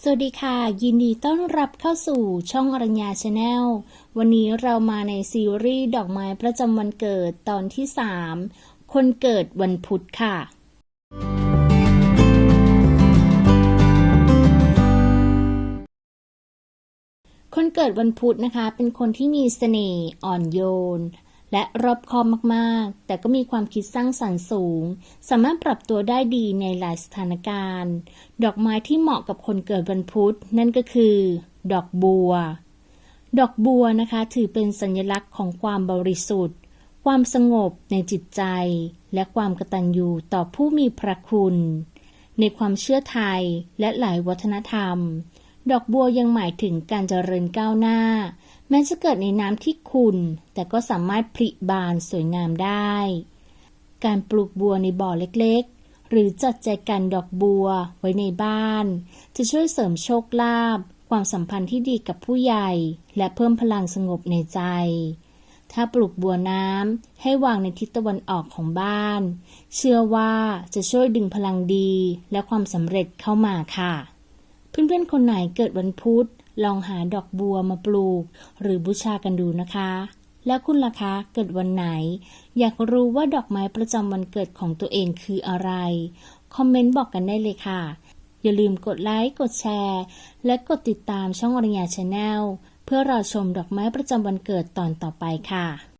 สวัสดีค่ะ ยินดีต้อนรับเข้าสู่ช่องอรัญญาชาแนลวันนี้เรามาในซีรีส์ดอกไม้ประจำวันเกิดตอนที่ 3 คนเกิดวันพุธค่ะ คนเกิดวันพุธนะคะ เป็นคนที่มีเสน่ห์อ่อนโยน และรอบคอบมากๆ แต่ก็มีความคิดสร้างสรรค์สูง สามารถปรับตัวได้ดีในหลายสถานการณ์ ดอกไม้ที่เหมาะกับคนเกิดวันพุธ นั่นก็คือ ดอกบัว ดอกบัวนะคะถือเป็นสัญลักษณ์ของความบริสุทธิ์ ความสงบในจิตใจ และความกตัญญูต่อผู้มีพระคุณ ในความเชื่อไทยและหลายวัฒนธรรม ดอกบัวยังหมายถึงการเจริญก้าวหน้า แม้จะเกิดในน้ำที่ขุ่นแต่ก็สามารถผลิบานสวยงามได้ การปลูกบัวในบ่อเล็กๆ หรือจัดแจกันดอกบัวไว้ในบ้าน จะช่วยเสริมโชคลาภความสัมพันธ์ที่ดีกับผู้ใหญ่ และเพิ่มพลังสงบในใจ ถ้าปลูกบัวน้ำให้วางในทิศตะวันออกของบ้าน เชื่อว่าจะช่วยดึงพลังดีและความสำเร็จเข้ามาค่ะ เพื่อนๆคนไหนเกิดวันพุธ ลองหาดอกบัวมาปลูก หรือบูชากันดูนะคะ แล้วคุณล่ะคะเกิดวันไหน อยากรู้ว่าดอกไม้ประจำวันเกิดของตัวเองคืออะไร คอมเมนต์บอกกันได้เลยค่ะ อย่าลืมกดไลค์กดแชร์ และกดติดตามช่องอริยาชาแนลเพื่อรอชมดอกไม้ประจำวันเกิดตอนต่อไปค่ะ